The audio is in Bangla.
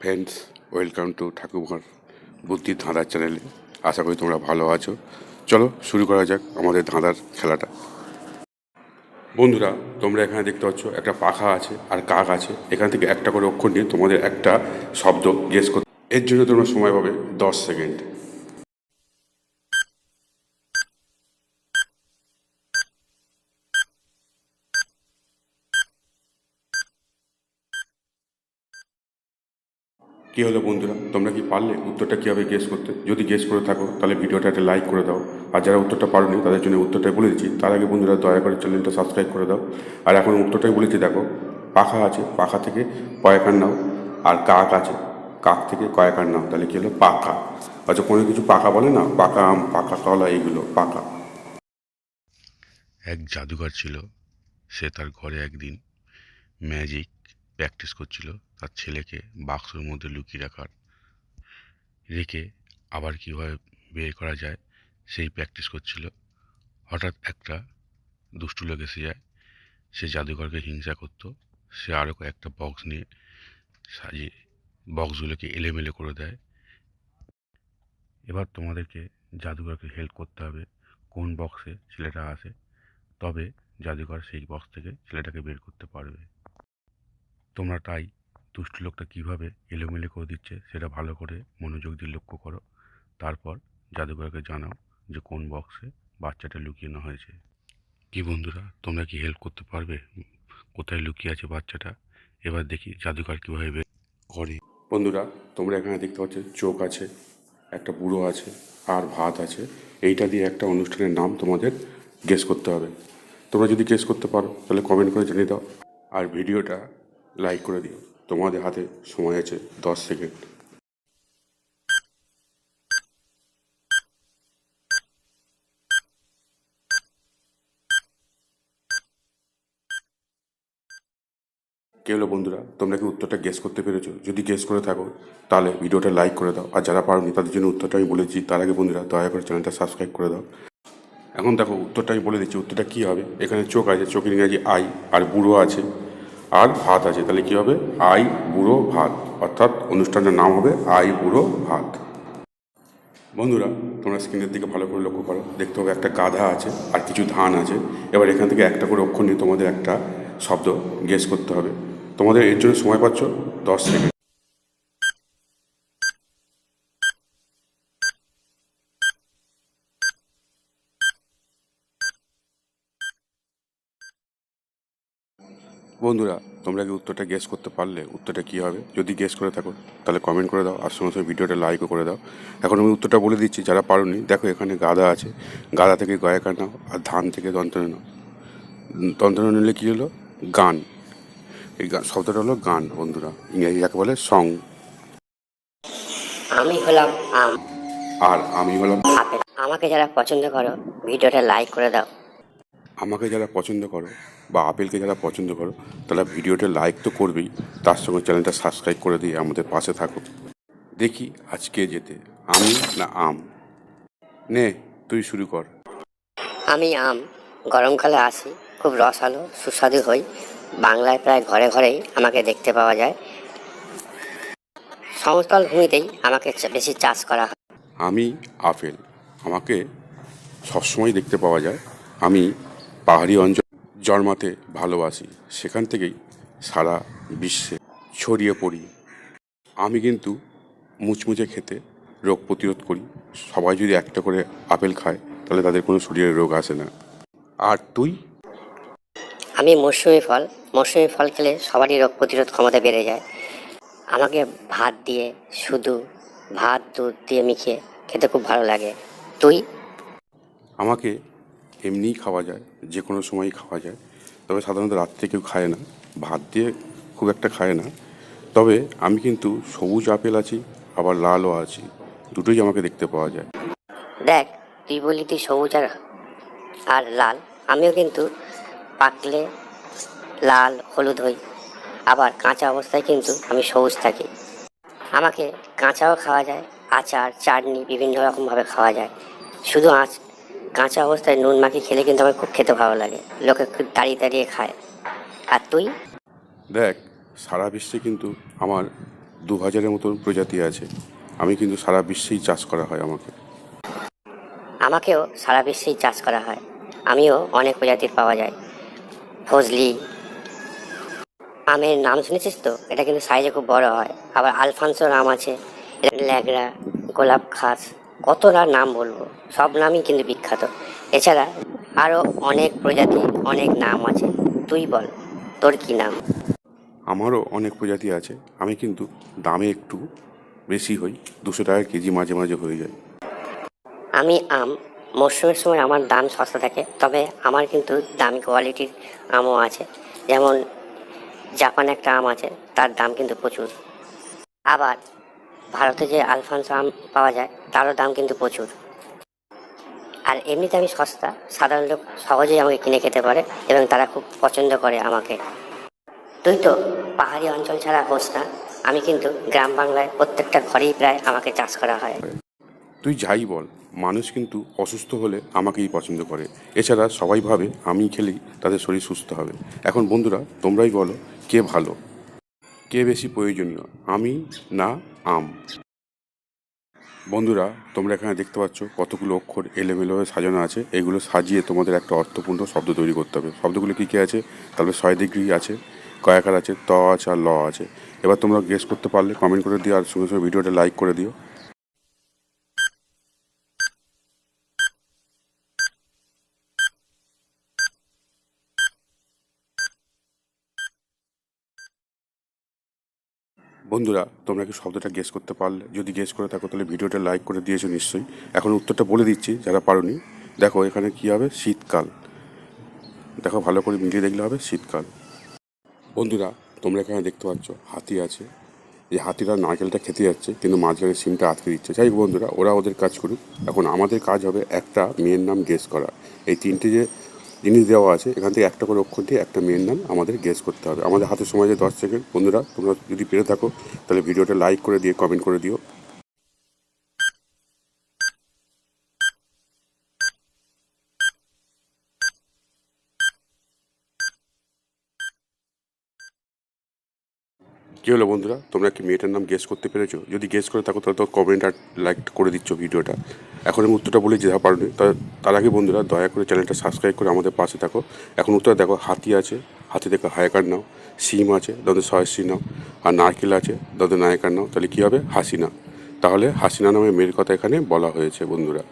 ফ্রেন্ডস ওয়েলকাম টু ঠাকুমার বুদ্ধির ধাঁধার চ্যানেলে আশা করি তোমরা ভালো আছো চলো শুরু করা যাক আমাদের ধাঁধার খেলাটা বন্ধুরা তোমরা এখানে দেখতে পাচ্ছ একটা পাখা আছে আর কাক আছে এখান থেকে একটা করে অক্ষর নিয়ে তোমাদের একটা শব্দ গেস করতে এর জন্য তোমরা সময় পাবে দশ সেকেন্ড কী হলো বন্ধুরা? তোমরা কি পারলে? উত্তরটা কীভাবে গেস করতে? যদি গেস করে থাকো, তাহলে ভিডিওটা একটা লাইক করে দাও। আর যারা উত্তরটা পারোনি, তাদের জন্য উত্তরটাই বলে দিচ্ছি। তার আগে বন্ধুরা দয়া করে চ্যানেলটা সাবস্ক্রাইব করে দাও। আর এখন উত্তরটাই বলেছি দেখো, পাখা আছে, পাখা থেকে কয়েকার নাও। আর কাক আছে, কাক থেকে কয়েকার নাও। তাহলে কী হলো? পাখা। আচ্ছা কোনো কিছু পাকা বলে না? পাকা আম পাকা কলা, এইগুলো পাকা এক জাদুঘর ছিল। সে তার ঘরে একদিন ম্যাজিক প্র্যাকটিস করছিল তার ছেলেকে বাক্সের মধ্যে লুকিয়ে রাখার। রেখে আবার কীভাবে বের করা যায় সেই প্র্যাকটিস করছিল। হঠাৎ একটা দুষ্টু লোক এসে যায়, সে জাদুঘরকে হিংসা করত। সে আরও কয়েকটা বক্স নিয়ে সাজিয়ে বক্সগুলোকে এলেমেলে করে দেয়। এবার তোমাদেরকে জাদুঘরকে হেল্প করতে হবে, কোন বক্সে ছেলেটা আসে তবে জাদুঘর সেই বক্স থেকে ছেলেটাকে বের করতে পারবে। তোমরা তাই দুষ্ট লোকটা কীভাবে এলোমেলো করে দিচ্ছে সেটা ভালো করে মনোযোগ দিয়ে লক্ষ্য করো। তারপর জাদুঘরকে জানাও যে কোন বক্সে বাচ্চাটা লুকিয়ে নেওয়া হয়েছে। কি বন্ধুরা, তোমরা কি হেল্প করতে পারবে? কোথায় লুকিয়ে আছে বাচ্চাটা? এবার দেখি জাদুঘর কীভাবে করে। বন্ধুরা, তোমরা এখানে দেখতে পাচ্ছ চোখ আছে, একটা বুড়ো আছে, আর ভাত আছে। এইটা দিয়ে একটা অনুষ্ঠানের নাম তোমাদের গেস করতে হবে। তোমরা যদি গেস করতে পারো, তাহলে কমেন্ট করে জানিয়ে দাও। আর ভিডিওটা লাইক করে দিও। তোমাদের হাতে সময় আছে দশ সেকেন্ড কে হলো বন্ধুরা? তোমরা কি উত্তরটা গেস করতে পেরেছ? যদি গেস করে থাকো, তাহলে ভিডিওটা লাইক করে দাও। আর যারা পারোনি, তাদের জন্য উত্তরটা আমি বলেছি। তার আগে বন্ধুরা, দয়া করে চ্যানেলটা সাবস্ক্রাইব করে দাও। এখন দেখো, উত্তরটা আমি বলে দিচ্ছি। উত্তরটা কী হবে? এখানে চোখ আছে, চোখের ইংরাজি আই আর বুড়ো আছে। আর ভাত আছে, তাহলে কী হবে? আই বুড়ো ভাত। অর্থাৎ অনুষ্ঠানের নাম হবে আই বুড়ো ভাত। বন্ধুরা, তোমরা স্ক্রিনের দিকে ভালো করে লক্ষ্য করো। দেখতে হবে একটা গাধা আছে আর কিছু ধান আছে। এবার এখান থেকে একটা করে অক্ষর নিয়ে তোমাদের একটা শব্দ গেস করতে হবে। তোমাদের এর জন্য সময় পাচ্ছ দশ সেকেন্ড বন্ধুরা তোমরা কি উত্তরটা গেস করতে পারলে? উত্তরটা কী হবে? যদি গেস করে থাকো তাহলে কমেন্ট করে দাও আর সঙ্গে সঙ্গে ভিডিওটা লাইকও করে দাও। এখন আমি উত্তরটা বলে দিচ্ছি যারা পারোনি দেখো এখানে গাদা আছে। গাদা থেকে গয়াকার নাও আর ধান থেকে দন্তনে নাও। দন্তনে নিলে কী হলো? গান। এই গান শব্দটা হলো গান বন্ধুরা। ইংরেজি যাকে বলে সং আমি হলাম আম। আর আমি হলাম আমাকে যারা পছন্দ করো ভিডিওটা লাইক করে দাও। আমাকে যারা পছন্দ করো বা আপেলকে যারা পছন্দ করো তারা ভিডিওটা লাইক তো করবেই। তার সঙ্গে চ্যানেলটা সাবস্ক্রাইব করে দিয়ে আমাদের পাশে থাকো। দেখি আজকে যেতে। আমি না আম? নে তুই শুরু কর। আমি আম। গরমকালে আসি খুব রসালো সুস্বাদু হই। বাংলায় প্রায় ঘরে ঘরেই আমাকে দেখতে পাওয়া যায়। সমতল ভূমিতেই আমাকে বেশি চাষ করা হয়। আমি আপেল। আমাকে সবসময় দেখতে পাওয়া যায়। আমি পাহাড়ি অঞ্চল জন্মাতে ভালোবাসি সেখান থেকেই সারা বিশ্বে ছড়িয়ে পড়ি। আমি কিন্তু মুচমুচে খেতে রোগ প্রতিরোধ করি। সবাই যদি একটা করে আপেল খায় তাহলে তাদের কোনো শরীরে রোগ আসে না। আর তুই? আমি মৌসুমি ফল। মৌসুমি ফল খেলে সবারই রোগ প্রতিরোধ ক্ষমতা বেড়ে যায়। আমাকে ভাত দিয়ে শুধু ভাত দুধ দিয়ে মিশিয়ে খেতে খুব ভালো লাগে। তুই? আমাকে এমনিই খাওয়া যায় যে কোনো সময়ই খাওয়া যায়। তবে সাধারণত রাত্রে কেউ খায় না, ভাত দিয়ে খুব একটা খায় না। তবে আমি কিন্তু সবুজ আপেল আছি, আবার লালও আছি, দুটোই আমাকে দেখতে পাওয়া যায়। দেখ, তুই বললি তুই সবুজ আর আর লাল। আমিও কিন্তু পাকলে লাল, হলুদ হই। আবার কাঁচা অবস্থায় কিন্তু আমি সবুজ থাকি। আমাকে কাঁচাও খাওয়া যায়, আচার, চাটনি বিভিন্ন রকমভাবে খাওয়া যায়। শুধু আঁচ কাঁচা অবস্থায় নুন মাখি খেলে কিন্তু আমার খুব খেতে ভালো লাগে। লোকে খুব দাঁড়িয়ে দাঁড়িয়ে খায়। আর তুই? দেখ সারা বিশ্বে কিন্তু আমার দু হাজারের মতন প্রজাতি আছে। আমি কিন্তু সারা বিশ্বেই চাষ করা হয় আমাকে। আমাকেও সারা বিশ্বেই চাষ করা হয়। আমিও অনেক প্রজাতির পাওয়া যায়। ফজলি আমের নাম শুনেছিস তো? এটা কিন্তু সাইজে খুব বড় হয়। আবার আলফানসো আম আছে। ল্যাগড়া গোলাপ খাস। কতটা নাম বলব? সব নামই কিন্তু বিখ্যাত। এছাড়া আরও অনেক প্রজাতি অনেক নাম আছে। তুই বল তোর কি নাম? আমারও অনেক প্রজাতি আছে। আমি কিন্তু দামে একটু বেশি হই দুশো টাকা কেজি মাঝে মাঝে হয়ে যায়। আমি আম মরশুমের সময় আমার দাম সস্তা থাকে তবে আমার কিন্তু দামি কোয়ালিটির আমও আছে। যেমন জাপান একটা আম আছে তার দাম কিন্তু প্রচুর। আবার ভারতে যে আলফানসো আম পাওয়া যায়, তারও দাম কিন্তু প্রচুর। আর এমনিতে আমি সস্তা, সাধারণ লোক সহজেই আমাকে কিনে খেতে পারে এবং তারা খুব পছন্দ করে আমাকে। তুই তো পাহাড়ি অঞ্চল ছাড়া হোস না, আমি কিন্তু গ্রাম বাংলায় প্রত্যেকটা ঘরেই প্রায় আমাকে চাষ করা হয়। তুই যাই বল, মানুষ কিন্তু অসুস্থ হলে আমাকেই পছন্দ করে। এছাড়া সবাই ভাবে আমি খেলেই তাদের শরীর সুস্থ হবে। এখন বন্ধুরা, তোমরাই বলো, কে ভালো? কে বেশি প্রয়োজনীয়, আমি না আম? বন্ধুরা, তোমরা এখানে দেখতে পাচ্ছ কতগুলো অক্ষর এলোমেলোভাবে সাজানো আছে। এগুলো সাজিয়ে তোমাদের একটা অর্থপূর্ণ শব্দ তৈরি করতে হবে। শব্দগুলো কী কী আছে? তারপরে ছয় ডিগ্রি আছে কয়াকার আছে, ত আছে আর ল আছে। এবার তোমরা গেস করতে পারলে কমেন্ট করে দিও আর সঙ্গে সঙ্গে ভিডিওটা লাইক করে দিও। বন্ধুরা, তোমরা কি শব্দটা গেস করতে পারলে? যদি গেস করে থাকো, তাহলে ভিডিওটা লাইক করে দিয়েছ নিশ্চয়ই। এখন উত্তরটা বলে দিচ্ছি, যারা পারোনি। দেখো, এখানে কি হবে? শীতকাল। দেখো, ভালো করে মিলিয়ে দেখলে হবে, শীতকাল। বন্ধুরা, তোমরা এখানে দেখতে পাচ্ছ, হাতি আছে। এই হাতিরা নারকেলটা খেতে যাচ্ছে, কিন্তু মাঝখানে সিমটা আটকে দিচ্ছে। যাই বন্ধুরা, ওরা ওদের কাজ করুক। এখন আমাদের কাজ হবে একটা মেয়ের নাম গেস করা। এই তিনটে যে জিনিস দেওয়া আছে, এখান থেকে একটা করে অক্ষর দিয়ে একটা মেয়ের নাম আমাদের গেস করতে হবে। আমাদের হাতে সময় যে দশ সেকেন্ড বন্ধুরা, তোমরা যদি পেরে থাকো, তাহলে ভিডিওটা লাইক করে দিয়ে কমেন্ট করে দিও। কী হলো বন্ধুরা? তোমরা কি মেয়েটার নাম গেস করতে পেরেছ? যদি গেস করে থাকো, তাহলে তো কমেন্ট আর লাইক করে দিচ্ছ ভিডিওটা। এখন আমি উত্তরটা বলে যেতে পারোনি তার আগে বন্ধুরা দয়া করে চ্যানেলটা সাবস্ক্রাইব করে আমাদের পাশে থাকো। এখন উত্তর দেখো, হাতি আছে। হাতি দেখো হায়কার নাও। সিম আছে, তাদের সয়সি নাও। আর নারকেল আছে, তাদের নায়কার নাও। তাহলে কী হবে? হাসিনা। তাহলে হাসিনা নামে মেয়ের কথা এখানে বলা হয়েছে, বন্ধুরা।